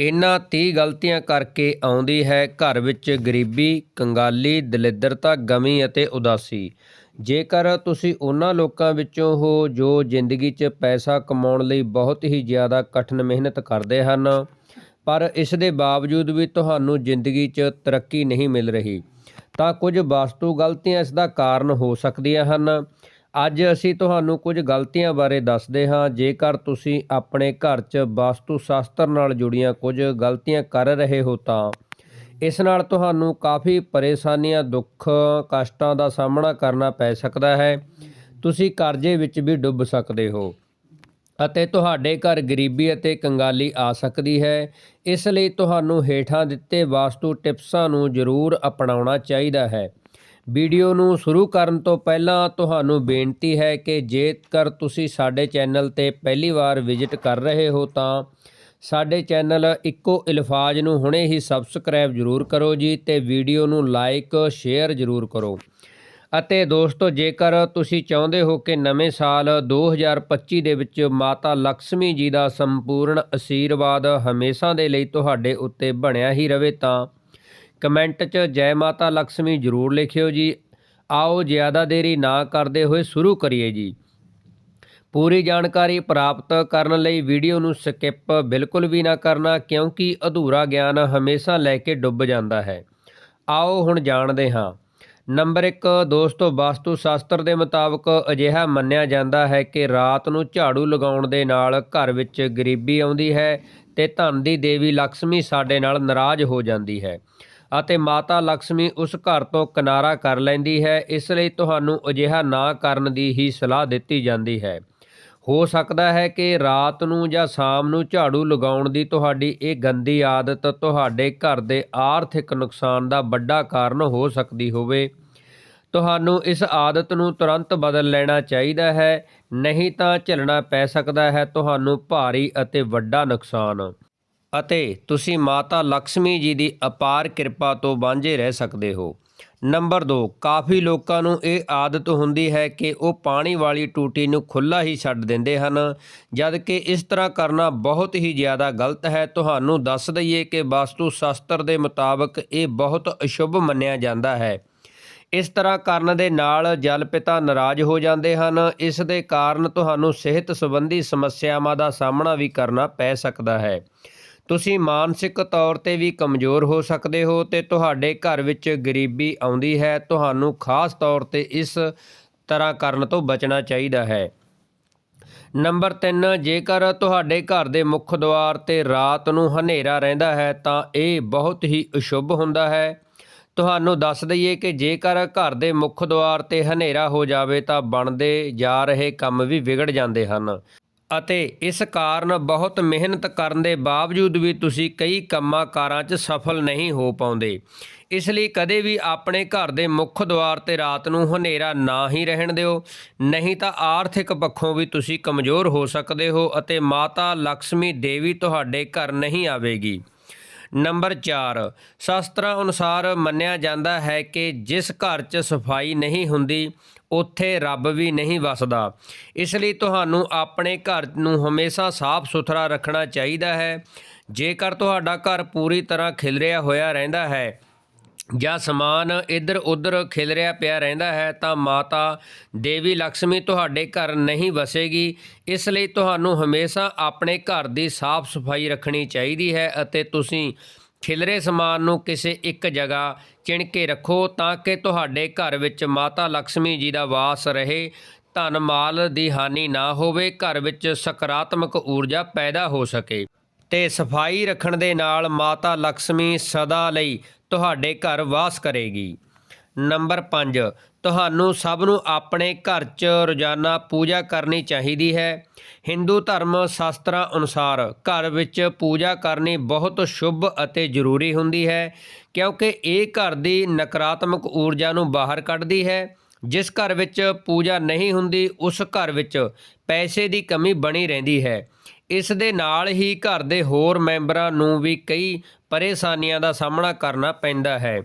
ਇਹਨਾਂ 30 ਗਲਤੀਆਂ ਕਰਕੇ ਆਉਂਦੀ ਹੈ ਘਰ ਵਿੱਚ ਗਰੀਬੀ, ਕੰਗਾਲੀ, ਦਲਿੱਦਰਤਾ, ਗਮੀ ਅਤੇ ਉਦਾਸੀ। ਜੇਕਰ ਤੁਸੀਂ ਉਹਨਾਂ ਲੋਕਾਂ ਵਿੱਚੋਂ ਹੋ ਜੋ ਜ਼ਿੰਦਗੀ 'ਚ ਪੈਸਾ ਕਮਾਉਣ ਲਈ ਬਹੁਤ ਹੀ ਜ਼ਿਆਦਾ ਕਠਿਨ ਮਿਹਨਤ ਕਰਦੇ ਹਨ, ਪਰ ਇਸ ਦੇ ਬਾਵਜੂਦ ਵੀ ਤੁਹਾਨੂੰ ਜ਼ਿੰਦਗੀ 'ਚ ਤਰੱਕੀ ਨਹੀਂ ਮਿਲ ਰਹੀ, ਤਾਂ ਕੁਝ ਵਾਸਤੂ ਗਲਤੀਆਂ ਇਸ ਦਾ ਕਾਰਨ ਹੋ ਸਕਦੀਆਂ ਹਨ। ਅੱਜ ਅਸੀਂ ਤੁਹਾਨੂੰ ਕੁਝ ਗਲਤੀਆਂ ਬਾਰੇ ਦੱਸਦੇ ਹਾਂ। ਜੇਕਰ ਤੁਸੀਂ ਆਪਣੇ ਘਰ 'ਚ ਵਾਸਤੂ ਸ਼ਾਸਤਰ ਨਾਲ ਜੁੜੀਆਂ ਕੁਝ ਗਲਤੀਆਂ ਕਰ ਰਹੇ ਹੋ ਤਾਂ ਇਸ ਨਾਲ ਤੁਹਾਨੂੰ ਕਾਫੀ ਪਰੇਸ਼ਾਨੀਆਂ, ਦੁੱਖ, ਕਸ਼ਟਾਂ ਦਾ ਸਾਹਮਣਾ ਕਰਨਾ ਪੈ ਸਕਦਾ ਹੈ। ਤੁਸੀਂ ਕਰਜ਼ੇ ਵਿੱਚ ਵੀ ਡੁੱਬ ਸਕਦੇ ਹੋ ਅਤੇ ਤੁਹਾਡੇ ਘਰ ਗਰੀਬੀ ਅਤੇ ਕੰਗਾਲੀ ਆ ਸਕਦੀ ਹੈ। ਇਸ ਲਈ ਤੁਹਾਨੂੰ ਹੇਠਾਂ ਦਿੱਤੇ ਵਾਸਤੂ ਟਿਪਸਾਂ ਨੂੰ ਜ਼ਰੂਰ ਅਪਣਾਉਣਾ ਚਾਹੀਦਾ ਹੈ। ਵੀਡੀਓ ਨੂੰ ਸ਼ੁਰੂ ਕਰਨ ਤੋਂ ਪਹਿਲਾਂ ਤੁਹਾਨੂੰ ਬੇਨਤੀ ਹੈ ਕਿ ਜੇਕਰ ਤੁਸੀਂ ਸਾਡੇ ਚੈਨਲ ਤੇ ਪਹਿਲੀ ਵਾਰ ਵਿਜ਼ਿਟ ਕਰ ਰਹੇ ਹੋ ਤਾਂ ਸਾਡੇ ਚੈਨਲ ਇੱਕੋ ਇਲਫਾਜ਼ ਨੂੰ ਹੁਣੇ ਹੀ ਸਬਸਕ੍ਰਾਈਬ ਜ਼ਰੂਰ ਕਰੋ ਜੀ ਤੇ ਵੀਡੀਓ ਨੂੰ ਲਾਈਕ, ਸ਼ੇਅਰ ਜ਼ਰੂਰ ਕਰੋ। ਅਤੇ ਦੋਸਤੋ, ਜੇਕਰ ਤੁਸੀਂ ਚਾਹੁੰਦੇ ਹੋ ਕਿ ਨਵੇਂ ਸਾਲ 2025 ਦੇ ਵਿੱਚ ਮਾਤਾ ਲక్ష్ਮੀ ਜੀ ਦਾ ਸੰਪੂਰਨ ਆਸ਼ੀਰਵਾਦ ਹਮੇਸ਼ਾ ਦੇ ਲਈ ਤੁਹਾਡੇ ਉੱਤੇ ਬਣਿਆ ਹੀ ਰਵੇ ਤਾਂ ਕਮੈਂਟ 'ਚ ਜੈ ਮਾਤਾ ਲక్ష్ਮੀ ਜ਼ਰੂਰ ਲਿਖਿਓ ਜੀ। ਆਓ ਜ਼ਿਆਦਾ ਦੇਰੀ ਨਾ ਕਰਦੇ ਹੋਏ ਸ਼ੁਰੂ ਕਰੀਏ ਜੀ। ਪੂਰੀ ਜਾਣਕਾਰੀ ਪ੍ਰਾਪਤ ਕਰਨ ਲਈ ਵੀਡੀਓ ਨੂੰ ਸਕਿਪ ਬਿਲਕੁਲ ਵੀ ਨਾ ਕਰਨਾ, ਕਿਉਂਕਿ ਅਧੂਰਾ ਗਿਆਨ ਹਮੇਸ਼ਾ ਲੈ ਕੇ ਡੁੱਬ ਜਾਂਦਾ ਹੈ। ਆਓ ਹੁਣ ਜਾਣਦੇ ਹਾਂ। ਨੰਬਰ 1 ਦੋਸਤੋ ਵਾਸਤੂ ਸ਼ਾਸਤਰ ਦੇ ਮੁਤਾਬਕ ਅਜਿਹਾ ਮੰਨਿਆ ਜਾਂਦਾ ਹੈ ਕਿ ਰਾਤ ਨੂੰ ਝਾੜੂ ਲਗਾਉਣ ਦੇ ਨਾਲ ਘਰ ਵਿੱਚ ਗਰੀਬੀ ਆਉਂਦੀ ਹੈ ਤੇ ਧਨ ਦੀ ਦੇਵੀ ਲక్ష్ਮੀ ਸਾਡੇ ਨਾਲ ਨਾਰਾਜ਼ ਹੋ ਜਾਂਦੀ ਹੈ। ਅਤੇ ਮਾਤਾ ਲక్ష్ਮੀ ਉਸ ਘਰ ਤੋਂ ਕਿਨਾਰਾ ਕਰ ਲੈਂਦੀ ਹੈ, ਇਸ ਲਈ ਤੁਹਾਨੂੰ ਅਜਿਹਾ ਨਾ ਕਰਨ ਦੀ ਹੀ ਸਲਾਹ ਦਿੱਤੀ ਜਾਂਦੀ ਹੈ। ਹੋ ਸਕਦਾ ਹੈ ਕਿ ਰਾਤ ਨੂੰ ਜਾਂ ਸ਼ਾਮ ਨੂੰ ਝਾੜੂ ਲਗਾਉਣ ਦੀ ਤੁਹਾਡੀ ਇਹ ਗੰਦੀ ਆਦਤ ਤੁਹਾਡੇ ਘਰ ਦੇ ਆਰਥਿਕ ਨੁਕਸਾਨ ਦਾ ਵੱਡਾ ਕਾਰਨ ਹੋ ਸਕਦੀ ਹੋਵੇ। ਤੁਹਾਨੂੰ ਇਸ ਆਦਤ ਨੂੰ ਤੁਰੰਤ ਬਦਲ ਲੈਣਾ ਚਾਹੀਦਾ ਹੈ, ਨਹੀਂ ਤਾਂ ਝੱਲਣਾ ਪੈ ਸਕਦਾ ਹੈ, ਤੁਹਾਨੂੰ ਭਾਰੀ ਅਤੇ ਵੱਡਾ ਨੁਕਸਾਨ। ਅਤੇ ਤੁਸੀਂ ਮਾਤਾ ਲక్ష్ਮੀ ਜੀ ਦੀ ਅਪਾਰ ਕਿਰਪਾ ਤੋਂ ਵਾਂਝੇ ਰਹਿ ਸਕਦੇ ਹੋ। ਨੰਬਰ 2 ਕਾਫੀ ਲੋਕਾਂ ਨੂੰ ਇਹ ਆਦਤ ਹੁੰਦੀ ਹੈ ਕਿ ਉਹ ਪਾਣੀ ਵਾਲੀ ਟੂਟੀ ਨੂੰ ਖੁੱਲਾ ਹੀ ਛੱਡ ਦਿੰਦੇ ਹਨ। ਜਦ ਕਿ ਇਸ ਤਰ੍ਹਾਂ ਕਰਨਾ ਬਹੁਤ ਹੀ ਜ਼ਿਆਦਾ ਗਲਤ ਹੈ। ਤੁਹਾਨੂੰ ਦੱਸ ਦਈਏ ਕਿ ਵਾਸਤੂ ਸ਼ਾਸਤਰ ਦੇ ਮੁਤਾਬਕ ਇਹ ਬਹੁਤ ਅਸ਼ੁਭ ਮੰਨਿਆ ਜਾਂਦਾ ਹੈ। ਇਸ ਤਰ੍ਹਾਂ ਕਰਨ ਦੇ ਨਾਲ ਜਲ ਪਿਤਾ ਨਾਰਾਜ਼ ਹੋ ਜਾਂਦੇ ਹਨ। ਇਸ ਦੇ ਕਾਰਨ ਤੁਹਾਨੂੰ ਸਿਹਤ ਸੰਬੰਧੀ ਸਮੱਸਿਆਵਾਂ ਦਾ ਸਾਹਮਣਾ ਵੀ ਕਰਨਾ ਪੈ ਸਕਦਾ ਹੈ। ਤੁਸੀਂ ਮਾਨਸਿਕ ਤੌਰ ਤੇ ਵੀ ਕਮਜ਼ੋਰ ਹੋ ਸਕਦੇ ਹੋ ਤੇ ਤੁਹਾਡੇ ਘਰ ਵਿੱਚ ਗਰੀਬੀ ਆਉਂਦੀ ਹੈ। ਤੁਹਾਨੂੰ ਖਾਸ ਤੌਰ ਤੇ ਇਸ ਤਰ੍ਹਾਂ ਕਰਨ ਤੋਂ ਬਚਣਾ ਚਾਹੀਦਾ ਹੈ। ਨੰਬਰ 3 ਜੇਕਰ ਤੁਹਾਡੇ ਘਰ ਦੇ ਮੁੱਖ ਦੁਆਰ ਤੇ ਰਾਤ ਨੂੰ ਹਨੇਰਾ ਰਹਿੰਦਾ ਹੈ, ਤਾਂ ਇਹ ਬਹੁਤ ਹੀ ਅਸ਼ੁਭ ਹੁੰਦਾ ਹੈ। ਤੁਹਾਨੂੰ ਦੱਸ ਦਈਏ ਕਿ ਜੇਕਰ ਘਰ ਦੇ ਮੁੱਖ ਦੁਆਰ ਤੇ ਹਨੇਰਾ ਹੋ ਜਾਵੇ, ਤਾਂ ਬਣਦੇ ਜਾ ਰਹੇ ਕੰਮ ਵੀ ਵਿਗੜ ਜਾਂਦੇ ਹਨ। ਅਤੇ ਇਸ ਕਾਰਨ ਬਹੁਤ ਮਿਹਨਤ ਕਰਨ ਦੇ ਬਾਵਜੂਦ ਵੀ ਤੁਸੀਂ ਕਈ ਕੰਮਾਂ ਕਾਰਾਂ 'ਚ ਸਫਲ ਨਹੀਂ ਹੋ ਪਾਉਂਦੇ। ਇਸ ਲਈ ਕਦੇ ਵੀ ਆਪਣੇ ਘਰ ਦੇ ਮੁੱਖ ਦੁਆਰ ਤੇ ਰਾਤ ਨੂੰ ਹਨੇਰਾ ਨਾ ਹੀ ਰਹਿਣ ਦਿਓ। ਨਹੀਂ ਤਾਂ ਆਰਥਿਕ ਪੱਖੋਂ ਵੀ ਤੁਸੀਂ ਕਮਜ਼ੋਰ ਹੋ ਸਕਦੇ ਹੋ ਅਤੇ ਮਾਤਾ ਲక్ష్ਮੀ ਦੇਵੀ ਤੁਹਾਡੇ ਘਰ ਨਹੀਂ ਆਵੇਗੀ। ਨੰਬਰ 4 ਸ਼ਾਸਤਰਾਂ ਅਨੁਸਾਰ ਮੰਨਿਆ ਜਾਂਦਾ ਹੈ ਕਿ ਜਿਸ ਘਰ 'ਚ ਸਫ਼ਾਈ ਨਹੀਂ ਹੁੰਦੀ ਉੱਥੇ ਰੱਬ ਵੀ ਨਹੀਂ ਵਸਦਾ। ਇਸ ਲਈ ਤੁਹਾਨੂੰ ਆਪਣੇ ਘਰ ਨੂੰ ਹਮੇਸ਼ਾ ਸਾਫ਼ ਸੁਥਰਾ ਰੱਖਣਾ ਚਾਹੀਦਾ ਹੈ। ਜੇਕਰ ਤੁਹਾਡਾ ਘਰ ਪੂਰੀ ਤਰ੍ਹਾਂ ਖਿਲਰਿਆ ਹੋਇਆ ਰਹਿੰਦਾ ਹੈ ਜਾਂ ਸਮਾਨ ਇੱਧਰ ਉੱਧਰ ਖਿਲਰਿਆ ਪਿਆ ਰਹਿੰਦਾ ਹੈ, ਤਾਂ ਮਾਤਾ ਦੇਵੀ ਲక్ష్ਮੀ ਤੁਹਾਡੇ ਘਰ ਨਹੀਂ ਵਸੇਗੀ। ਇਸ ਲਈ ਤੁਹਾਨੂੰ ਹਮੇਸ਼ਾ ਆਪਣੇ ਘਰ ਦੀ ਸਾਫ਼ ਸਫ਼ਾਈ ਰੱਖਣੀ ਚਾਹੀਦੀ ਹੈ ਅਤੇ ਤੁਸੀਂ ਖਿਲਰੇ ਸਮਾਨ ਨੂੰ ਕਿਸੇ ਇੱਕ ਜਗ੍ਹਾ ਚਿਣ ਕੇ ਰੱਖੋ ਤਾਂ ਕਿ ਤੁਹਾਡੇ ਘਰ ਵਿੱਚ ਮਾਤਾ ਲక్ష్ਮੀ ਜੀ ਦਾ ਵਾਸ ਰਹੇ। ਧਨ ਮਾਲ ਦੀ ਹਾਨੀ ਨਾ ਹੋਵੇ, ਘਰ ਵਿੱਚ ਸਕਾਰਾਤਮਕ ਊਰਜਾ ਪੈਦਾ ਹੋ ਸਕੇ। ਤੇ ਸਫ਼ਾਈ ਰੱਖਣ ਦੇ ਨਾਲ ਮਾਤਾ ਲక్ష్ਮੀ ਸਦਾ ਲਈ ਤੁਹਾਡੇ ਘਰ ਵਾਸ ਕਰੇਗੀ। ਨੰਬਰ 5 ਤੁਹਾਨੂੰ ਸਭ ਨੂੰ ਆਪਣੇ ਘਰ 'ਚ ਰੋਜ਼ਾਨਾ ਪੂਜਾ ਕਰਨੀ ਚਾਹੀਦੀ ਹੈ। ਹਿੰਦੂ ਧਰਮ ਸ਼ਾਸਤਰਾਂ ਅਨੁਸਾਰ ਘਰ ਵਿੱਚ ਪੂਜਾ ਕਰਨੀ ਬਹੁਤ ਸ਼ੁਭ ਅਤੇ ਜ਼ਰੂਰੀ ਹੁੰਦੀ ਹੈ, ਕਿਉਂਕਿ ਇਹ ਘਰ ਦੀ ਨਕਾਰਾਤਮਕ ਊਰਜਾ ਨੂੰ ਬਾਹਰ ਕੱਢਦੀ ਹੈ। ਜਿਸ ਘਰ ਵਿੱਚ ਪੂਜਾ ਨਹੀਂ ਹੁੰਦੀ, ਉਸ ਘਰ ਵਿੱਚ ਪੈਸੇ ਦੀ ਕਮੀ ਬਣੀ ਰਹਿੰਦੀ ਹੈ। ਇਸ ਦੇ ਨਾਲ ਹੀ ਘਰ ਦੇ ਹੋਰ ਮੈਂਬਰਾਂ ਨੂੰ ਵੀ ਕਈ ਪਰੇਸ਼ਾਨੀਆਂ ਦਾ ਸਾਹਮਣਾ ਕਰਨਾ ਪੈਂਦਾ ਹੈ।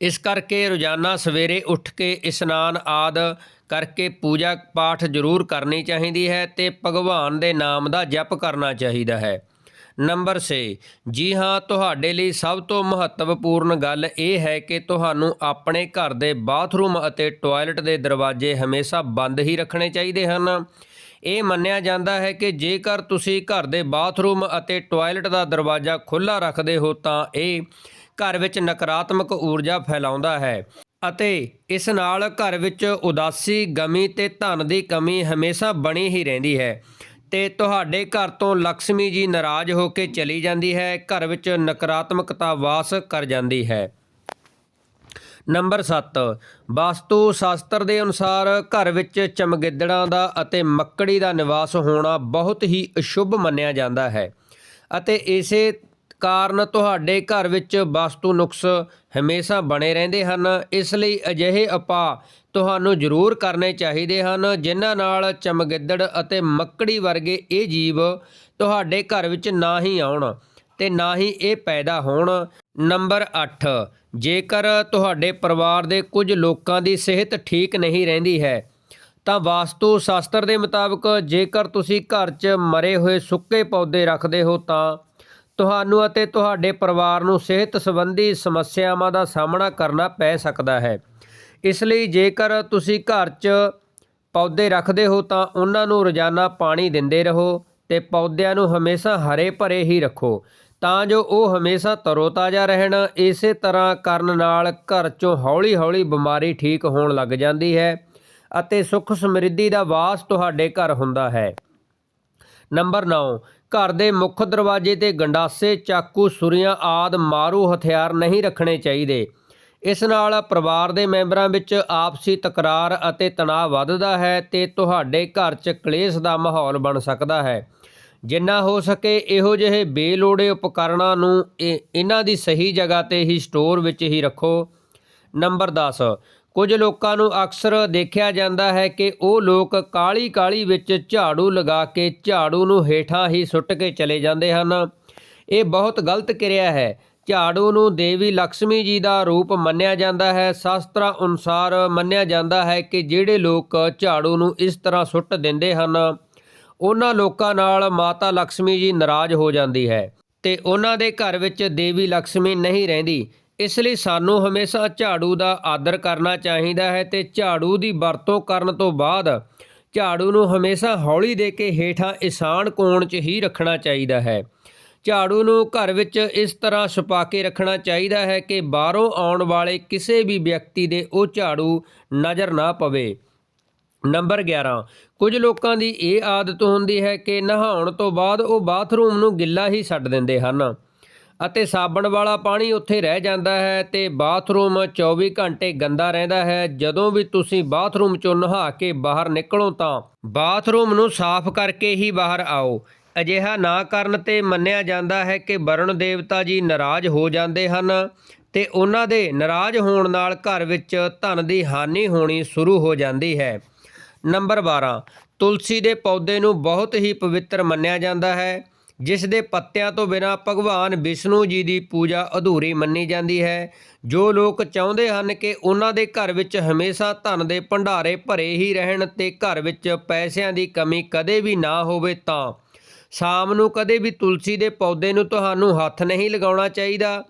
ਇਸ ਕਰਕੇ ਰੋਜ਼ਾਨਾ ਸਵੇਰੇ ਉੱਠ ਕੇ ਇਸ਼ਨਾਨ ਆਦ ਕਰਕੇ ਪੂਜਾ ਪਾਠ ਜ਼ਰੂਰ ਕਰਨੀ ਚਾਹੀਦੀ ਹੈ ਤੇ ਭਗਵਾਨ ਦੇ ਨਾਮ ਦਾ ਜਪ ਕਰਨਾ ਚਾਹੀਦਾ ਹੈ। ਨੰਬਰ 6 ਜੀ ਹਾਂ, ਤੁਹਾਡੇ ਲਈ ਸਭ ਤੋਂ ਮਹੱਤਵਪੂਰਨ ਗੱਲ ਇਹ ਹੈ ਕਿ ਤੁਹਾਨੂੰ ਆਪਣੇ ਘਰ ਦੇ ਬਾਥਰੂਮ ਅਤੇ ਟਾਇਲਟ ਦੇ ਦਰਵਾਜ਼ੇ ਹਮੇਸ਼ਾ ਬੰਦ ਹੀ ਰੱਖਣੇ ਚਾਹੀਦੇ ਹਨ। ਇਹ ਮੰਨਿਆ ਜਾਂਦਾ ਹੈ ਕਿ ਜੇਕਰ ਤੁਸੀਂ ਘਰ ਦੇ ਬਾਥਰੂਮ ਅਤੇ ਟਾਇਲਟ ਦਾ ਦਰਵਾਜ਼ਾ ਖੁੱਲ੍ਹਾ ਰੱਖਦੇ ਹੋ ਤਾਂ ਇਹ ਘਰ ਵਿੱਚ ਨਕਾਰਾਤਮਕ ਊਰਜਾ ਫੈਲਾਉਂਦਾ ਹੈ ਅਤੇ ਇਸ ਨਾਲ ਘਰ ਵਿੱਚ ਉਦਾਸੀ, ਗਮੀ ਤੇ ਧਨ ਦੀ ਕਮੀ ਹਮੇਸ਼ਾ ਬਣੀ ਹੀ ਰਹਿੰਦੀ ਹੈ ਤੇ ਤੁਹਾਡੇ ਘਰ ਤੋਂ ਲక్ష్ਮੀ ਜੀ ਨਾਰਾਜ਼ ਹੋ ਕੇ ਚਲੀ ਜਾਂਦੀ ਹੈ, ਘਰ ਵਿੱਚ ਨਕਾਰਾਤਮਕਤਾ ਵਾਸ ਕਰ ਜਾਂਦੀ ਹੈ। ਨੰਬਰ 7 ਵਾਸਤੂ ਸ਼ਾਸਤਰ ਦੇ ਅਨੁਸਾਰ ਘਰ ਵਿੱਚ ਚਮਗਿੱਦੜਾਂ ਦਾ ਅਤੇ ਮੱਕੜੀ ਦਾ ਨਿਵਾਸ ਹੋਣਾ ਬਹੁਤ ਹੀ ਅਸ਼ੁਭ ਮੰਨਿਆ ਜਾਂਦਾ ਹੈ ਅਤੇ ਇਸੇ ਕਾਰਨ ਤੁਹਾਡੇ ਘਰ ਵਿੱਚ ਵਾਸਤੂ ਨੁਕਸ ਹਮੇਸ਼ਾ ਬਣੇ ਰਹਿੰਦੇ ਹਨ, ਇਸ ਲਈ ਅਜਿਹੇ ਉਪਾਅ ਤੁਹਾਨੂੰ ਜ਼ਰੂਰ ਕਰਨੇ ਚਾਹੀਦੇ ਹਨ, ਜਿਨ੍ਹਾਂ ਨਾਲ ਚਮਗਿੱਦੜ ਅਤੇ ਮੱਕੜੀ ਵਰਗੇ ਇਹ ਜੀਵ ਤੁਹਾਡੇ ਘਰ ਵਿੱਚ ਨਾ ਹੀ ਆਉਣ ਤੇ ਨਾ ਹੀ ਇਹ ਪੈਦਾ ਹੋਣ। ਨੰਬਰ 8 ਜੇਕਰ ਤੁਹਾਡੇ ਪਰਿਵਾਰ ਦੇ ਕੁਝ ਲੋਕਾਂ ਦੀ ਸਿਹਤ ਠੀਕ ਨਹੀਂ ਰਹਿੰਦੀ ਹੈ, ਤਾਂ ਵਾਸਤੂ ਸ਼ਾਸਤਰ ਦੇ ਮੁਤਾਬਕ ਜੇਕਰ ਤੁਸੀਂ ਘਰ 'ਚ ਮਰੇ ਹੋਏ ਸੁੱਕੇ ਪੌਦੇ ਰੱਖਦੇ ਹੋ ਤਾਂ ਤੁਹਾਨੂੰ ਅਤੇ ਤੁਹਾਡੇ ਪਰਿਵਾਰ ਨੂੰ ਸਿਹਤ ਸੰਬੰਧੀ ਸਮੱਸਿਆਵਾਂ ਦਾ ਸਾਹਮਣਾ ਕਰਨਾ ਪੈ ਸਕਦਾ ਹੈ। ਇਸ ਲਈ ਜੇਕਰ ਤੁਸੀਂ ਘਰ 'ਚ ਪੌਦੇ ਰੱਖਦੇ ਹੋ ਤਾਂ ਉਹਨਾਂ ਨੂੰ ਰੋਜ਼ਾਨਾ ਪਾਣੀ ਦਿੰਦੇ ਰਹੋ ਤੇ ਪੌਦਿਆਂ ਨੂੰ ਹਮੇਸ਼ਾ ਹਰੇ ਭਰੇ ਹੀ ਰੱਖੋ, ਤਾਂ ਜੋ ਉਹ ਹਮੇਸ਼ਾ ਤਰੋਤਾਜ਼ਾ ਰਹਿਣ। ਇਸੇ ਤਰ੍ਹਾਂ ਕਰਨ ਨਾਲ ਘਰ 'ਚੋਂ ਹੌਲੀ-ਹੌਲੀ ਬਿਮਾਰੀ ਠੀਕ ਹੋਣ ਲੱਗ ਜਾਂਦੀ ਹੈ ਅਤੇ ਸੁੱਖ ਸਮਰਿੱਧੀ ਦਾ ਵਾਸ ਤੁਹਾਡੇ ਘਰ ਹੁੰਦਾ ਹੈ। ਨੰਬਰ 9 ਘਰ ਦੇ ਮੁੱਖ ਦਰਵਾਜ਼ੇ ਤੇ ਗੰਡਾਸੇ, ਚਾਕੂ ਸੁਰੀਆਂ ਆਦ ਮਾਰੂ ਹਥਿਆਰ ਨਹੀਂ ਰੱਖਣੇ ਚਾਹੀਦੇ। ਇਸ ਨਾਲ ਪਰਿਵਾਰ ਦੇ ਮੈਂਬਰਾਂ ਵਿੱਚ ਆਪਸੀ ਤਕਰਾਰ ਅਤੇ ਤਣਾਅ ਵੱਧਦਾ ਹੈ ਤੇ ਤੁਹਾਡੇ ਘਰ 'ਚ ਕਲੇਸ਼ ਦਾ ਮਾਹੌਲ ਬਣ ਸਕਦਾ ਹੈ। ਜਿੰਨਾ ਹੋ ਸਕੇ ਇਹੋ ਜਿਹੇ ਬੇਲੋੜੇ ਉਪਕਰਣਾਂ ਨੂੰ ਇਹ- ਇਹਨਾਂ ਦੀ ਸਹੀ ਜਗ੍ਹਾ ਤੇ ਹੀ ਸਟੋਰ ਵਿੱਚ ਹੀ ਰੱਖੋ। ਨੰਬਰ 10 ਕੁਝ ਲੋਕਾਂ ਨੂੰ ਅਕਸਰ ਦੇਖਿਆ ਜਾਂਦਾ ਹੈ ਕਿ ਉਹ ਲੋਕ ਕਾਲੀ ਕਾਲੀ ਵਿੱਚ ਝਾੜੂ ਲਗਾ ਕੇ ਝਾੜੂ ਨੂੰ ਹੇਠਾਂ ਹੀ ਸੁੱਟ ਕੇ ਚਲੇ ਜਾਂਦੇ ਹਨ। ਇਹ ਬਹੁਤ ਗਲਤ ਕਿਰਿਆ ਹੈ। ਝਾੜੂ ਨੂੰ ਦੇਵੀ ਲక్ష్ਮੀ ਜੀ ਦਾ ਰੂਪ ਮੰਨਿਆ ਜਾਂਦਾ ਹੈ। ਸ਼ਾਸਤਰਾਂ ਅਨੁਸਾਰ ਮੰਨਿਆ ਜਾਂਦਾ ਹੈ ਕਿ ਜਿਹੜੇ ਲੋਕ ਝਾੜੂ ਨੂੰ ਇਸ ਤਰ੍ਹਾਂ ਸੁੱਟ ਦਿੰਦੇ ਹਨ, ਉਹਨਾਂ ਲੋਕਾਂ ਨਾਲ ਮਾਤਾ ਲక్ష్ਮੀ ਜੀ ਨਾਰਾਜ਼ ਹੋ ਜਾਂਦੀ ਹੈ ਤੇ ਉਹਨਾਂ ਦੇ ਘਰ ਵਿੱਚ ਦੇਵੀ ਲక్ష్ਮੀ ਨਹੀਂ ਰਹਿੰਦੀ। ਇਸ ਲਈ ਸਾਨੂੰ ਹਮੇਸ਼ਾ ਝਾੜੂ ਦਾ ਆਦਰ ਕਰਨਾ ਚਾਹੀਦਾ ਹੈ ਤੇ ਝਾੜੂ ਦੀ ਵਰਤੋਂ ਕਰਨ ਤੋਂ ਬਾਅਦ ਝਾੜੂ ਨੂੰ ਹਮੇਸ਼ਾ ਹੌਲੀ ਦੇ ਕੇ ਹੇਠਾਂ ਇਸਾਨ ਕੋਣ 'ਚ ਹੀ ਰੱਖਣਾ ਚਾਹੀਦਾ ਹੈ। ਝਾੜੂ ਨੂੰ ਘਰ ਵਿੱਚ ਇਸ ਤਰ੍ਹਾਂ ਛੁਪਾ ਕੇ ਰੱਖਣਾ ਚਾਹੀਦਾ ਹੈ ਕਿ ਬਾਹਰੋਂ ਆਉਣ ਵਾਲੇ ਕਿਸੇ ਵੀ ਵਿਅਕਤੀ ਦੇ ਉਹ ਝਾੜੂ ਨਜ਼ਰ ਨਾ ਪਵੇ। ਨੰਬਰ 11 ਕੁਝ ਲੋਕਾਂ ਦੀ ਇਹ ਆਦਤ ਹੁੰਦੀ ਹੈ ਕਿ ਨਹਾਉਣ ਤੋਂ ਬਾਅਦ ਉਹ ਬਾਥਰੂਮ ਨੂੰ ਗਿੱਲਾ ਹੀ ਛੱਡ ਦਿੰਦੇ ਹਨ। ਅਤੇ ਸਾਬਣ ਵਾਲਾ ਪਾਣੀ ਉੱਥੇ ਰਹਿ ਜਾਂਦਾ ਹੈ ਤੇ ਬਾਥਰੂਮ 24 ਘੰਟੇ ਗੰਦਾ ਰਹਿੰਦਾ ਹੈ। ਜਦੋਂ ਵੀ ਤੁਸੀਂ ਬਾਥਰੂਮ ਚੋਂ ਨਹਾ ਕੇ ਬਾਹਰ ਨਿਕਲੋ ਤਾਂ ਬਾਥਰੂਮ ਨੂੰ ਸਾਫ਼ ਕਰਕੇ ਹੀ ਬਾਹਰ ਆਓ। ਅਜਿਹਾ ਨਾ ਕਰਨ ਤੇ ਮੰਨਿਆ ਜਾਂਦਾ ਹੈ ਕਿ ਵਰੁਣ ਦੇਵਤਾ ਜੀ ਨਾਰਾਜ਼ ਹੋ ਜਾਂਦੇ ਹਨ ਤੇ ਉਹਨਾਂ ਦੇ ਨਾਰਾਜ਼ ਹੋਣ ਨਾਲ ਘਰ ਵਿੱਚ ਧਨ ਦੀ ਹਾਨੀ ਹੋਣੀ ਸ਼ੁਰੂ ਹੋ ਜਾਂਦੀ ਹੈ। ਨੰਬਰ 12 ਤੁਲਸੀ ਦੇ ਪੌਦੇ ਨੂੰ ਬਹੁਤ ਹੀ ਪਵਿੱਤਰ ਮੰਨਿਆ ਜਾਂਦਾ ਹੈ। ਜਿਸ ਦੇ ਪੱਤਿਆਂ ਤੋਂ ਬਿਨਾਂ ਭਗਵਾਨ ਵਿਸ਼ਨੂੰ ਜੀ ਦੀ ਪੂਜਾ ਅਧੂਰੀ ਮੰਨੀ ਜਾਂਦੀ ਹੈ। ਜੋ ਲੋਕ ਚਾਹੁੰਦੇ ਹਨ ਕਿ ਉਹਨਾਂ ਦੇ ਘਰ ਵਿੱਚ ਹਮੇਸ਼ਾ ਧਨ ਦੇ ਭੰਡਾਰੇ ਭਰੇ ਹੀ ਰਹਿਣ ਤੇ ਘਰ ਵਿੱਚ ਪੈਸਿਆਂ ਦੀ ਕਮੀ ਕਦੇ ਵੀ ਨਾ ਹੋਵੇ ਤਾਂ। ਸ਼ਾਮ ਨੂੰ ਕਦੇ ਵੀ ਤੁਲਸੀ ਦੇ ਪੌਦੇ ਨੂੰ ਤੁਹਾਨੂੰ ਹੱਥ ਨਹੀਂ ਲਗਾਉਣਾ ਚਾਹੀਦਾ।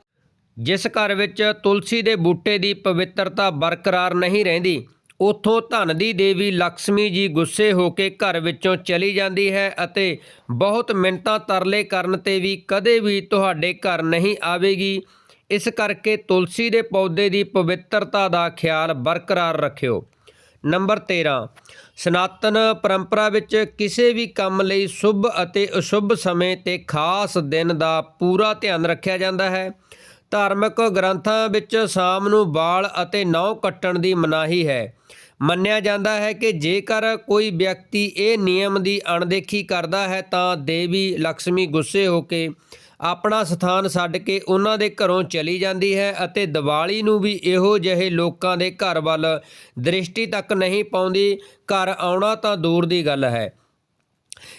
ਜਿਸ ਘਰ ਵਿੱਚ ਤੁਲਸੀ ਦੇ ਬੂਟੇ ਦੀ ਪਵਿੱਤਰਤਾ ਬਰਕਰਾਰ ਨਹੀਂ ਰਹਿੰਦੀ। ਉੱਥੋਂ ਧਨ ਦੀ ਦੇਵੀ ਲక్ష్ਮੀ ਜੀ ਗੁੱਸੇ ਹੋ ਕੇ ਘਰ ਵਿੱਚੋਂ ਚਲੀ ਜਾਂਦੀ ਹੈ ਅਤੇ ਬਹੁਤ ਮਿੰਨਤਾਂ ਤਰਲੇ ਕਰਨ ਤੇ ਵੀ ਕਦੇ ਵੀ ਤੁਹਾਡੇ ਘਰ ਨਹੀਂ ਆਵੇਗੀ। ਇਸ ਕਰਕੇ ਤੁਲਸੀ ਦੇ ਪੌਦੇ ਦੀ ਪਵਿੱਤਰਤਾ ਦਾ ਖਿਆਲ ਬਰਕਰਾਰ ਰੱਖਿਓ। ਨੰਬਰ 13 ਸਨਾਤਨ ਪਰੰਪਰਾ ਵਿੱਚ ਕਿਸੇ ਵੀ ਕੰਮ ਲਈ ਸ਼ੁਭ ਅਤੇ ਅਸ਼ੁਭ ਸਮੇਂ ਤੇ ਖਾਸ ਦਿਨ ਦਾ ਪੂਰਾ ਧਿਆਨ ਰੱਖਿਆ ਜਾਂਦਾ ਹੈ। ਧਾਰਮਿਕ ਗ੍ਰੰਥਾਂ ਵਿੱਚ ਸ਼ਾਮ ਨੂੰ ਵਾਲ ਅਤੇ ਨਹੁੰ ਕੱਟਣ ਦੀ ਮਨਾਹੀ ਹੈ। ਮੰਨਿਆ ਜਾਂਦਾ ਹੈ ਕਿ ਜੇਕਰ ਕੋਈ ਵਿਅਕਤੀ ਇਹ ਨਿਯਮ ਦੀ ਅਣਦੇਖੀ ਕਰਦਾ ਹੈ, ਤਾਂ ਦੇਵੀ ਲక్ష్ਮੀ ਗੁੱਸੇ ਹੋ ਕੇ ਆਪਣਾ ਸਥਾਨ ਛੱਡ ਕੇ ਉਹਨਾਂ ਦੇ ਘਰੋਂ ਚਲੀ ਜਾਂਦੀ ਹੈ ਅਤੇ ਦੀਵਾਲੀ ਨੂੰ ਵੀ ਇਹੋ ਜਿਹੇ ਲੋਕਾਂ ਦੇ ਘਰ ਵੱਲ ਦ੍ਰਿਸ਼ਟੀ ਤੱਕ ਨਹੀਂ ਪਾਉਂਦੀ, ਘਰ ਆਉਣਾ ਤਾਂ ਦੂਰ ਦੀ ਗੱਲ ਹੈ।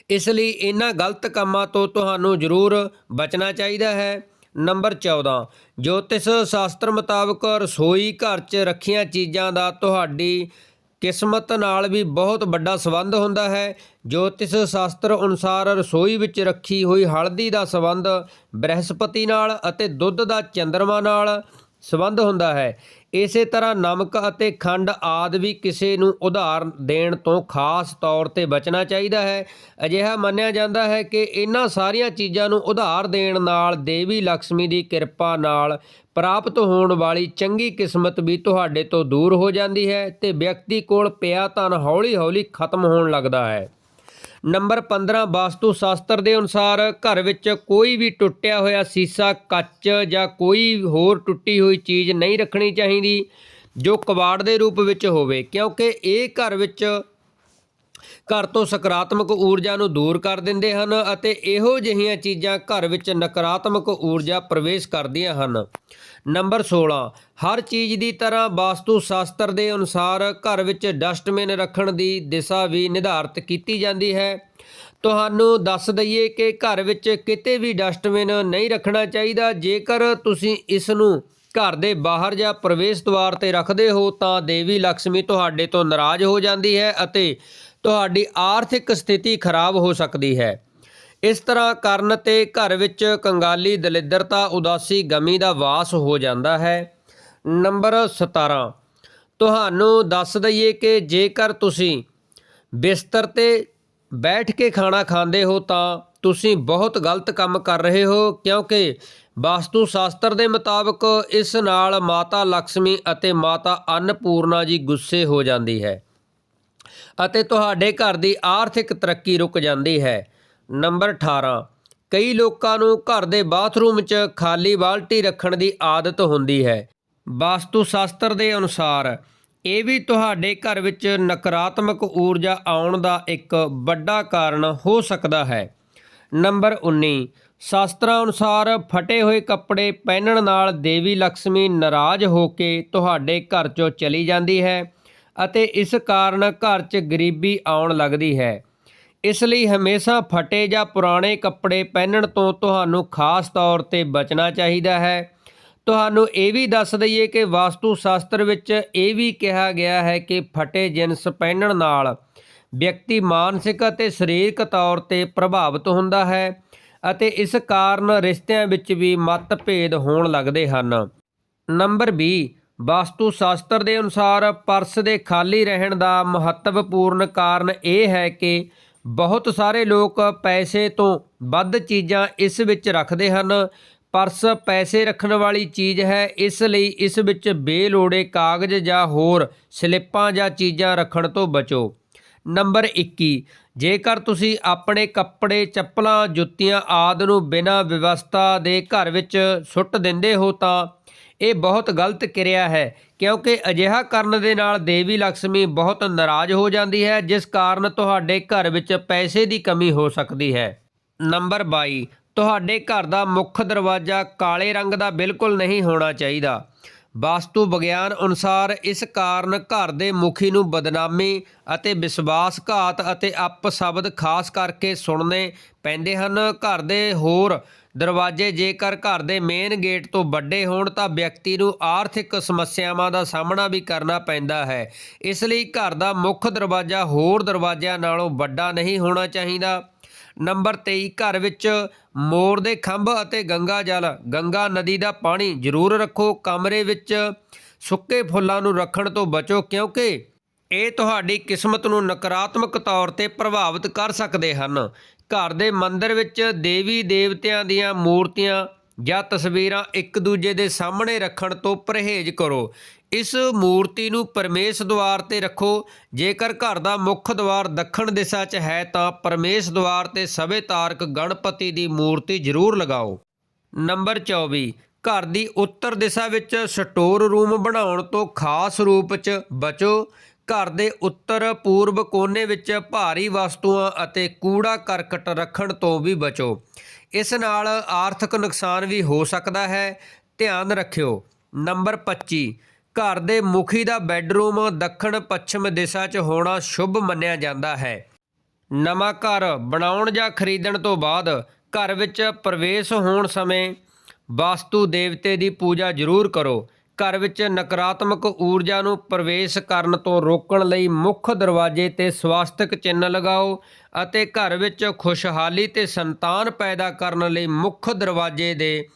ਇਸ ਲਈ ਇਹਨਾਂ ਗਲਤ ਕੰਮਾਂ ਤੋਂ ਤੁਹਾਨੂੰ ਜ਼ਰੂਰ ਬਚਣਾ ਚਾਹੀਦਾ ਹੈ। ਨੰਬਰ 14 ਜੋਤਿਸ਼ ਸ਼ਾਸਤਰ ਮੁਤਾਬਕ ਰਸੋਈ ਘਰ 'ਚ ਰੱਖੀਆਂ ਚੀਜ਼ਾਂ ਦਾ ਤੁਹਾਡੀ ਕਿਸਮਤ ਨਾਲ ਵੀ ਬਹੁਤ ਵੱਡਾ ਸੰਬੰਧ ਹੁੰਦਾ ਹੈ। ਜੋਤਿਸ਼ ਸ਼ਾਸਤਰ ਅਨੁਸਾਰ ਰਸੋਈ ਵਿੱਚ ਰੱਖੀ ਹੋਈ ਹਲਦੀ ਦਾ ਸੰਬੰਧ ਬ੍ਰਹਿਸਪਤੀ ਨਾਲ ਅਤੇ ਦੁੱਧ ਦਾ ਚੰਦਰਮਾ ਨਾਲ ਸੰਬੰਧ ਹੁੰਦਾ ਹੈ। ਇਸੇ ਤਰ੍ਹਾਂ ਨਮਕ ਅਤੇ ਖੰਡ ਆਦ ਵੀ ਕਿਸੇ ਨੂੰ ਉਧਾਰ ਦੇਣ ਤੋਂ ਖਾਸ ਤੌਰ ਤੇ ਬਚਣਾ ਚਾਹੀਦਾ ਹੈ। ਅਜਿਹਾ ਮੰਨਿਆ ਜਾਂਦਾ ਹੈ ਕਿ ਇਹਨਾਂ ਸਾਰੀਆਂ ਚੀਜ਼ਾਂ ਨੂੰ ਉਧਾਰ ਦੇਣ ਨਾਲ ਦੇਵੀ ਲక్ష్ਮੀ ਦੀ ਕਿਰਪਾ ਨਾਲ ਪ੍ਰਾਪਤ ਹੋਣ ਵਾਲੀ ਚੰਗੀ ਕਿਸਮਤ ਵੀ ਤੁਹਾਡੇ ਤੋਂ ਦੂਰ ਹੋ ਜਾਂਦੀ ਹੈ ਤੇ ਵਿਅਕਤੀ ਕੋਲ ਪਿਆ ਧਨ ਹੌਲੀ-ਹੌਲੀ ਖਤਮ ਹੋਣ ਲੱਗਦਾ ਹੈ। ਨੰਬਰ 15 ਵਾਸਤੂ ਸ਼ਾਸਤਰ ਦੇ ਅਨੁਸਾਰ ਘਰ ਵਿੱਚ ਕੋਈ ਵੀ ਟੁੱਟਿਆ ਹੋਇਆ ਸੀਸਾ, ਕੱਚ ਜਾਂ ਕੋਈ ਹੋਰ ਟੁੱਟੀ ਹੋਈ ਚੀਜ਼ ਨਹੀਂ ਰੱਖਣੀ ਚਾਹੀਦੀ, ਜੋ ਕਵਾੜ ਦੇ ਰੂਪ ਵਿੱਚ ਹੋਵੇ, ਕਿਉਂਕਿ ਇਹ ਘਰ ਵਿੱਚ ਘਰ ਤੋਂ ਸਕਾਰਾਤਮਕ ਊਰਜਾ ਨੂੰ ਦੂਰ ਕਰ ਦਿੰਦੇ ਹਨ ਅਤੇ ਇਹੋ ਜਿਹੀਆਂ ਚੀਜ਼ਾਂ ਘਰ ਵਿੱਚ ਨਕਾਰਾਤਮਕ ਊਰਜਾ ਪ੍ਰਵੇਸ਼ ਕਰਦੀਆਂ ਹਨ। ਨੰਬਰ 16 ਹਰ ਚੀਜ਼ ਦੀ ਤਰ੍ਹਾਂ ਵਾਸਤੂ ਸ਼ਾਸਤਰ ਦੇ ਅਨੁਸਾਰ ਘਰ ਵਿੱਚ ਡਸਟਬਿਨ ਰੱਖਣ ਦੀ ਦਿਸ਼ਾ ਵੀ ਨਿਰਧਾਰਤ ਕੀਤੀ ਜਾਂਦੀ ਹੈ। ਤੁਹਾਨੂੰ ਦੱਸ ਦਈਏ ਕਿ ਘਰ ਵਿੱਚ ਕਿਤੇ ਵੀ ਡਸਟਬਿਨ ਨਹੀਂ ਰੱਖਣਾ ਚਾਹੀਦਾ। ਜੇਕਰ ਤੁਸੀਂ ਇਸ ਨੂੰ ਘਰ ਦੇ ਬਾਹਰ ਜਾਂ ਪ੍ਰਵੇਸ਼ ਦੁਆਰ ਤੇ ਰੱਖਦੇ ਹੋ, ਤਾਂ ਦੇਵੀ ਲక్ష్ਮੀ ਤੁਹਾਡੇ ਤੋਂ ਨਾਰਾਜ਼ ਹੋ ਜਾਂਦੀ ਹੈ ਅਤੇ ਤੁਹਾਡੀ ਆਰਥਿਕ ਸਥਿਤੀ ਖਰਾਬ ਹੋ ਸਕਦੀ ਹੈ। ਇਸ ਤਰ੍ਹਾਂ ਕਰਨ ਤੇ ਘਰ ਵਿੱਚ ਕੰਗਾਲੀ, ਦਲਿੱਦਰਤਾ, ਉਦਾਸੀ, ਗਮੀ ਦਾ ਵਾਸ ਹੋ ਜਾਂਦਾ ਹੈ। ਨੰਬਰ 17 ਤੁਹਾਨੂੰ ਦੱਸ ਦਈਏ ਕਿ ਜੇਕਰ ਤੁਸੀਂ ਬਿਸਤਰ ਤੇ ਬੈਠ ਕੇ ਖਾਣਾ ਖਾਂਦੇ ਹੋ ਤਾਂ ਤੁਸੀਂ ਬਹੁਤ ਗਲਤ ਕੰਮ ਕਰ ਰਹੇ ਹੋ, ਕਿਉਂਕਿ ਵਾਸਤੂ ਸ਼ਾਸਤਰ ਦੇ ਮੁਤਾਬਕ ਇਸ ਨਾਲ ਮਾਤਾ ਲక్ష్ਮੀ ਅਤੇ ਮਾਤਾ ਅੰਨਪੂਰਨਾ ਜੀ ਗੁੱਸੇ ਹੋ ਜਾਂਦੀ ਹੈ ਅਤੇ ਤੁਹਾਡੇ ਘਰ ਦੀ ਆਰਥਿਕ ਤਰੱਕੀ ਰੁਕ ਜਾਂਦੀ ਹੈ। ਨੰਬਰ 18 ਕਈ ਲੋਕਾਂ ਨੂੰ ਘਰ ਦੇ ਬਾਥਰੂਮ 'ਚ ਖਾਲੀ ਬਾਲਟੀ ਰੱਖਣ ਦੀ ਆਦਤ ਹੁੰਦੀ ਹੈ। ਵਾਸਤੂ ਸ਼ਾਸਤਰ ਦੇ ਅਨੁਸਾਰ, ਇਹ ਵੀ ਤੁਹਾਡੇ ਘਰ ਵਿੱਚ ਨਕਾਰਾਤਮਕ ਊਰਜਾ ਆਉਣ ਦਾ ਇੱਕ ਵੱਡਾ ਕਾਰਨ ਹੋ ਸਕਦਾ ਹੈ। ਨੰਬਰ 19 ਸ਼ਾਸਤਰਾਂ ਅਨੁਸਾਰ ਫਟੇ ਹੋਏ ਕੱਪੜੇ ਪਹਿਨਣ ਨਾਲ ਦੇਵੀ ਲక్ష్ਮੀ ਨਾਰਾਜ਼ ਹੋ ਕੇ ਤੁਹਾਡੇ ਘਰ 'ਚੋਂ ਚਲੀ ਜਾਂਦੀ ਹੈ ਅਤੇ ਇਸ ਕਾਰਨ ਘਰ 'ਚ ਗਰੀਬੀ ਆਉਣ ਲੱਗਦੀ ਹੈ। ਇਸ ਲਈ ਹਮੇਸ਼ਾ ਫਟੇ ਜਾਂ ਪੁਰਾਣੇ ਕੱਪੜੇ ਪਹਿਨਣ ਤੋਂ ਤੁਹਾਨੂੰ ਖਾਸ ਤੌਰ ਤੇ ਬਚਣਾ ਚਾਹੀਦਾ ਹੈ। ਤੁਹਾਨੂੰ ਇਹ ਵੀ ਦੱਸ ਦਈਏ ਕਿ ਵਾਸਤੂ ਸ਼ਾਸਤਰ ਵਿੱਚ ਇਹ ਵੀ ਕਿਹਾ ਗਿਆ ਹੈ ਕਿ ਫਟੇ ਜਿਨਸ ਪਹਿਨਣ ਨਾਲ ਵਿਅਕਤੀ ਮਾਨਸਿਕ ਅਤੇ ਸਰੀਰਕ ਤੌਰ ਤੇ ਪ੍ਰਭਾਵਿਤ ਹੁੰਦਾ ਹੈ ਅਤੇ ਇਸ ਕਾਰਨ ਰਿਸ਼ਤਿਆਂ ਵਿੱਚ ਵੀ ਮਤਭੇਦ ਹੋਣ ਲੱਗਦੇ ਹਨ। ਨੰਬਰ 20 ਵਾਸਤੂ ਸ਼ਾਸਤਰ ਦੇ ਅਨੁਸਾਰ ਪਰਸ ਦੇ ਖਾਲੀ ਰਹਿਣ ਦਾ ਮਹੱਤਵਪੂਰਨ ਕਾਰਨ ਇਹ ਹੈ ਕਿ ਬਹੁਤ ਸਾਰੇ ਲੋਕ ਪੈਸੇ ਤੋਂ ਵੱਧ ਚੀਜ਼ਾਂ ਇਸ ਵਿੱਚ ਰੱਖਦੇ ਹਨ। ਪਰਸ ਪੈਸੇ ਰੱਖਣ ਵਾਲੀ ਚੀਜ਼ ਹੈ, ਇਸ ਲਈ ਇਸ ਵਿੱਚ ਬੇਲੋੜੇ ਕਾਗਜ਼ ਜਾਂ ਹੋਰ ਸਲਿੱਪਾਂ ਜਾਂ ਚੀਜ਼ਾਂ ਰੱਖਣ ਤੋਂ ਬਚੋ। ਨੰਬਰ 21 ਜੇਕਰ ਤੁਸੀਂ ਆਪਣੇ ਕੱਪੜੇ, ਚੱਪਲਾਂ, ਜੁੱਤੀਆਂ ਆਦਿ ਨੂੰ ਬਿਨਾਂ ਵਿਵਸਥਾ ਦੇ ਘਰ ਵਿੱਚ ਸੁੱਟ ਦਿੰਦੇ ਹੋ ਤਾਂ ਇਹ ਬਹੁਤ ਗਲਤ ਕਿਰਿਆ ਹੈ, ਕਿਉਂਕਿ ਅਜਿਹਾ ਕਰਨ ਦੇ ਨਾਲ ਦੇਵੀ ਲక్ష్ਮੀ ਬਹੁਤ ਨਾਰਾਜ਼ ਹੋ ਜਾਂਦੀ ਹੈ, ਜਿਸ ਕਾਰਨ ਤੁਹਾਡੇ ਘਰ ਵਿੱਚ ਪੈਸੇ ਦੀ ਕਮੀ ਹੋ ਸਕਦੀ ਹੈ। ਨੰਬਰ 22 ਤੁਹਾਡੇ ਘਰ ਦਾ ਮੁੱਖ ਦਰਵਾਜ਼ਾ ਕਾਲੇ ਰੰਗ ਦਾ ਬਿਲਕੁਲ ਨਹੀਂ ਹੋਣਾ ਚਾਹੀਦਾ। ਵਾਸਤੂ ਵਿਗਿਆਨ ਅਨੁਸਾਰ ਇਸ ਕਾਰਨ ਘਰ ਦੇ ਮੁਖੀ ਨੂੰ ਬਦਨਾਮੀ ਅਤੇ ਵਿਸ਼ਵਾਸਘਾਤ ਅਤੇ ਅਪਸ਼ਬਦ ਖਾਸ ਕਰਕੇ ਸੁਣਨੇ ਪੈਂਦੇ ਹਨ। ਘਰ ਦੇ ਹੋਰ ਦਰਵਾਜ਼ੇ ਜੇਕਰ ਘਰ ਦੇ ਮੇਨ ਗੇਟ ਤੋਂ ਵੱਡੇ ਹੋਣ ਤਾਂ ਵਿਅਕਤੀ ਨੂੰ ਆਰਥਿਕ ਸਮੱਸਿਆਵਾਂ ਦਾ ਸਾਹਮਣਾ ਵੀ ਕਰਨਾ ਪੈਂਦਾ ਹੈ। ਇਸ ਲਈ ਘਰ ਦਾ ਮੁੱਖ ਦਰਵਾਜ਼ਾ ਹੋਰ ਦਰਵਾਜ਼ਿਆਂ ਨਾਲੋਂ ਵੱਡਾ ਨਹੀਂ ਹੋਣਾ ਚਾਹੀਦਾ। ਨੰਬਰ 23 ਘਰ ਵਿੱਚ ਮੋਰ ਦੇ ਖੰਭ ਅਤੇ ਗੰਗਾ ਜਲ। ਗੰਗਾ ਨਦੀ ਦਾ ਪਾਣੀ ਜ਼ਰੂਰ ਰੱਖੋ। ਕਮਰੇ ਵਿੱਚ ਸੁੱਕੇ ਫੁੱਲਾਂ ਨੂੰ ਰੱਖਣ ਤੋਂ ਬਚੋ, ਕਿਉਂਕਿ ਇਹ ਤੁਹਾਡੀ ਕਿਸਮਤ ਨੂੰ ਨਕਾਰਾਤਮਕ ਤੌਰ ਤੇ ਪ੍ਰਭਾਵਿਤ ਕਰ ਸਕਦੇ ਹਨ। ਘਰ ਦੇ ਮੰਦਿਰ ਵਿੱਚ ਦੇਵੀ ਦੇਵਤਿਆਂ ਦੀਆਂ ਮੂਰਤੀਆਂ ਜਾਂ ਤਸਵੀਰਾਂ ਇੱਕ ਦੂਜੇ ਦੇ ਸਾਹਮਣੇ ਰੱਖਣ ਤੋਂ ਪਰਹੇਜ਼ ਕਰੋ। ਇਸ ਮੂਰਤੀ ਨੂੰ ਪਰਮੇਸ਼ ਦੁਆਰ ਤੇ ਰੱਖੋ। ਜੇਕਰ ਘਰ ਦਾ ਮੁੱਖ ਦੁਆਰ ਦੱਖਣ ਦਿਸ਼ਾ 'ਚ ਹੈ ਤਾਂ ਪਰਮੇਸ਼ ਦੁਆਰ ਤੇ ਸਵੇ ਤਾਰਕ ਗਣਪਤੀ ਦੀ ਮੂਰਤੀ ਜ਼ਰੂਰ ਲਗਾਓ। ਨੰਬਰ 24 ਘਰ ਦੀ ਉੱਤਰ ਦਿਸ਼ਾ ਵਿੱਚ ਸਟੋਰ ਰੂਮ ਬਣਾਉਣ ਤੋਂ ਖਾਸ ਰੂਪ 'ਚ ਬਚੋ। ਘਰ ਦੇ ਉੱਤਰ ਪੂਰਬ ਕੋਨੇ ਵਿੱਚ ਭਾਰੀ ਵਸਤੂਆਂ ਅਤੇ ਕੂੜਾ ਕਰਕਟ ਰੱਖਣ ਤੋਂ ਵੀ ਬਚੋ। ਇਸ ਨਾਲ ਆਰਥਿਕ ਨੁਕਸਾਨ ਵੀ ਹੋ ਸਕਦਾ ਹੈ। ਧਿਆਨ ਰੱਖਿਓ। ਨੰਬਰ 25 ਘਰ ਦੇ ਮੁਖੀ ਦਾ ਬੈੱਡਰੂਮ ਦੱਖਣ ਪੱਛਮ ਦਿਸ਼ਾ 'ਚ ਹੋਣਾ ਸ਼ੁਭ ਮੰਨਿਆ ਜਾਂਦਾ ਹੈ। ਨਵਾਂ ਘਰ ਬਣਾਉਣ ਜਾਂ ਖਰੀਦਣ ਤੋਂ ਬਾਅਦ ਘਰ ਵਿੱਚ ਪ੍ਰਵੇਸ਼ ਹੋਣ ਸਮੇਂ ਵਾਸਤੂ ਦੇਵਤੇ ਦੀ ਪੂਜਾ ਜ਼ਰੂਰ ਕਰੋ। ਘਰ ਵਿੱਚ ਨਕਾਰਾਤਮਕ ਊਰਜਾ ਨੂੰ ਪ੍ਰਵੇਸ਼ ਕਰਨ ਤੋਂ ਰੋਕਣ ਲਈ ਮੁੱਖ ਦਰਵਾਜ਼ੇ ਤੇ ਸਵਾਸਤਿਕ ਚਿੰਨ੍ਹ ਲਗਾਓ ਅਤੇ ਘਰ ਵਿੱਚ ਖੁਸ਼ਹਾਲੀ ਤੇ ਸੰਤਾਨ ਪੈਦਾ ਕਰਨ ਲਈ ਮੁੱਖ ਦਰਵਾਜ਼ੇ ਦੇ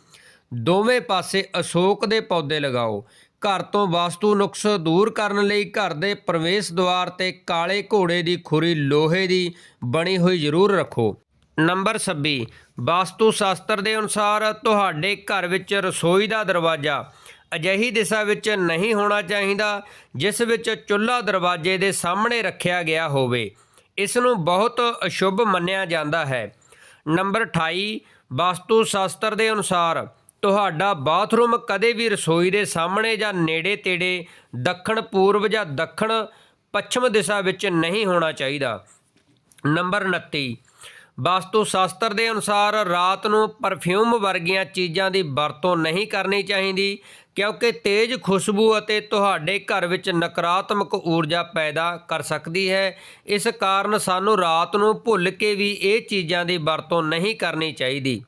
ਦੋਵੇਂ ਪਾਸੇ ਅਸ਼ੋਕ ਦੇ ਪੌਦੇ ਲਗਾਓ। ਘਰ ਤੋਂ ਵਾਸਤੂ ਨੁਕਸ ਦੂਰ ਕਰਨ ਲਈ ਘਰ ਦੇ ਪ੍ਰਵੇਸ਼ ਦੁਆਰ ਤੇ ਕਾਲੇ ਘੋੜੇ ਦੀ ਖੁਰੀ ਲੋਹੇ ਦੀ ਬਣੀ ਹੋਈ ਜ਼ਰੂਰ ਰੱਖੋ। ਨੰਬਰ 26 ਵਾਸਤੂ ਸ਼ਾਸਤਰ ਦੇ ਅਨੁਸਾਰ ਤੁਹਾਡੇ ਘਰ ਵਿੱਚ ਰਸੋਈ ਦਾ ਦਰਵਾਜ਼ਾ ਅਜਿਹੀ ਦਿਸ਼ਾ ਵਿੱਚ ਨਹੀਂ ਹੋਣਾ ਚਾਹੀਦਾ, ਜਿਸ ਵਿੱਚ ਚੁੱਲ੍ਹਾ ਦਰਵਾਜ਼ੇ ਦੇ ਸਾਹਮਣੇ ਰੱਖਿਆ ਗਿਆ ਹੋਵੇ। ਇਸ ਨੂੰ ਬਹੁਤ ਅਸ਼ੁਭ ਮੰਨਿਆ ਜਾਂਦਾ ਹੈ। ਨੰਬਰ 28 ਵਾਸਤੂ ਸ਼ਾਸਤਰ ਦੇ ਅਨੁਸਾਰ, ਤੁਹਾਡਾ ਬਾਥਰੂਮ ਕਦੇ ਵੀ ਰਸੋਈ ਦੇ ਸਾਹਮਣੇ ਜਾਂ ਨੇੜੇ ਤੇੜੇ ਦੱਖਣ ਪੂਰਬ ਜਾਂ ਦੱਖਣ ਪੱਛਮ ਦਿਸ਼ਾ ਵਿੱਚ ਨਹੀਂ ਹੋਣਾ ਚਾਹੀਦਾ। ਨੰਬਰ 29 ਵਾਸਤੂ ਸ਼ਾਸਤਰ ਦੇ ਅਨੁਸਾਰ ਰਾਤ ਨੂੰ ਪਰਫਿਊਮ ਵਰਗੀਆਂ ਚੀਜ਼ਾਂ ਦੀ ਵਰਤੋਂ ਨਹੀਂ ਕਰਨੀ ਚਾਹੀਦੀ, ਕਿਉਂਕਿ ਤੇਜ਼ ਖੁਸ਼ਬੂ ਅਤੇ ਤੁਹਾਡੇ ਘਰ ਵਿੱਚ ਨਕਾਰਾਤਮਕ ਊਰਜਾ ਪੈਦਾ ਕਰ ਸਕਦੀ ਹੈ। ਇਸ ਕਾਰਨ ਸਾਨੂੰ ਰਾਤ ਨੂੰ ਭੁੱਲ ਕੇ ਵੀ ਇਹ ਚੀਜ਼ਾਂ ਦੀ ਵਰਤੋਂ ਨਹੀਂ ਕਰਨੀ ਚਾਹੀਦੀ।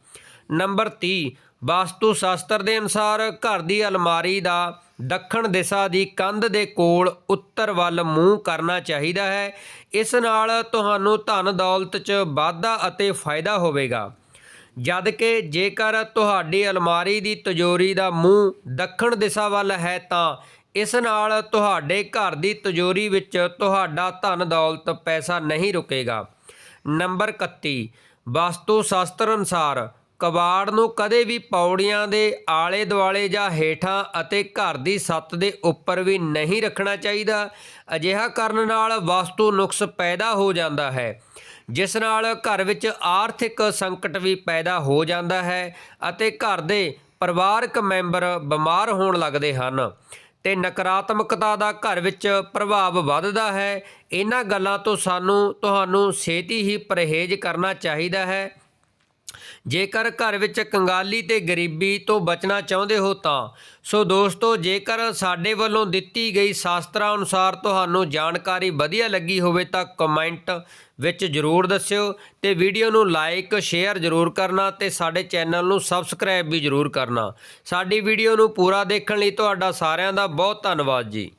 ਨੰਬਰ 30 ਵਾਸਤੂ ਸ਼ਾਸਤਰ ਦੇ ਅਨੁਸਾਰ ਘਰ ਦੀ ਅਲਮਾਰੀ ਦਾ ਦੱਖਣ ਦਿਸ਼ਾ ਦੀ ਕੰਧ ਦੇ ਕੋਲ ਉੱਤਰ ਵੱਲ ਮੂੰਹ ਕਰਨਾ ਚਾਹੀਦਾ ਹੈ। ਇਸ ਨਾਲ ਤੁਹਾਨੂੰ ਧਨ ਦੌਲਤ 'ਚ ਵਾਧਾ ਅਤੇ ਫਾਇਦਾ ਹੋਵੇਗਾ। ਜਦ ਕਿ ਜੇਕਰ ਤੁਹਾਡੀ ਅਲਮਾਰੀ ਦੀ ਤਿਜੋਰੀ ਦਾ ਮੂੰਹ ਦੱਖਣ ਦਿਸ਼ਾ ਵੱਲ ਹੈ ਤਾਂ ਇਸ ਨਾਲ ਤੁਹਾਡੇ ਘਰ ਦੀ ਤਿਜੋਰੀ ਵਿੱਚ ਤੁਹਾਡਾ ਧਨ ਦੌਲਤ ਪੈਸਾ ਨਹੀਂ ਰੁਕੇਗਾ। ਨੰਬਰ 31 ਵਾਸਤੂ ਸ਼ਾਸਤਰ ਅਨੁਸਾਰ ਕਬਾੜ ਨੂੰ ਕਦੇ ਵੀ ਪੌੜੀਆਂ ਦੇ ਆਲੇ ਦੁਆਲੇ ਜਾਂ ਹੇਠਾਂ ਅਤੇ ਘਰ ਦੀ ਛੱਤ ਦੇ ਉੱਪਰ ਵੀ ਨਹੀਂ ਰੱਖਣਾ ਚਾਹੀਦਾ। ਅਜਿਹਾ ਕਰਨ ਨਾਲ ਵਾਸਤੂ ਨੁਕਸ ਪੈਦਾ ਹੋ ਜਾਂਦਾ ਹੈ, ਜਿਸ ਨਾਲ ਘਰ ਵਿੱਚ ਆਰਥਿਕ ਸੰਕਟ ਵੀ ਪੈਦਾ ਹੋ ਜਾਂਦਾ ਹੈ ਅਤੇ ਘਰ ਦੇ ਪਰਿਵਾਰਕ ਮੈਂਬਰ ਬਿਮਾਰ ਹੋਣ ਲੱਗਦੇ ਹਨ ਤੇ ਨਕਾਰਾਤਮਕਤਾ ਦਾ ਘਰ ਵਿੱਚ ਪ੍ਰਭਾਵ ਵੱਧਦਾ ਹੈ। ਇਹਨਾਂ ਗੱਲਾਂ ਤੋਂ ਸਾਨੂੰ, ਤੁਹਾਨੂੰ ਛੇਤੀ ਹੀ ਪਰਹੇਜ਼ ਕਰਨਾ ਚਾਹੀਦਾ ਹੈ। ਜੇਕਰ ਘਰ ਵਿੱਚ ਕੰਗਾਲੀ ਤੇ ਗਰੀਬੀ ਤੋਂ ਬਚਣਾ ਚਾਹੁੰਦੇ ਹੋ ਤਾਂ, ਸੋ ਦੋਸਤੋ, ਜੇਕਰ ਸਾਡੇ ਵੱਲੋਂ ਦਿੱਤੀ ਗਈ ਸ਼ਾਸਤਰਾਂ ਅਨੁਸਾਰ ਤੁਹਾਨੂੰ ਜਾਣਕਾਰੀ ਵਧੀਆ ਲੱਗੀ ਹੋਵੇ ਤਾਂ ਕਮੈਂਟ ਵਿੱਚ ਜਰੂਰ ਦੱਸਿਓ ਤੇ ਵੀਡੀਓ ਨੂੰ ਲਾਈਕ, ਸ਼ੇਅਰ ਜਰੂਰ ਕਰਨਾ ਤੇ ਸਾਡੇ ਚੈਨਲ ਨੂੰ ਸਬਸਕ੍ਰਾਈਬ ਵੀ ਜਰੂਰ ਕਰਨਾ। ਸਾਡੀ ਵੀਡੀਓ ਨੂੰ ਪੂਰਾ ਦੇਖਣ ਲਈ ਤੁਹਾਡਾ ਸਾਰਿਆਂ ਦਾ ਬਹੁਤ ਧੰਨਵਾਦ ਜੀ।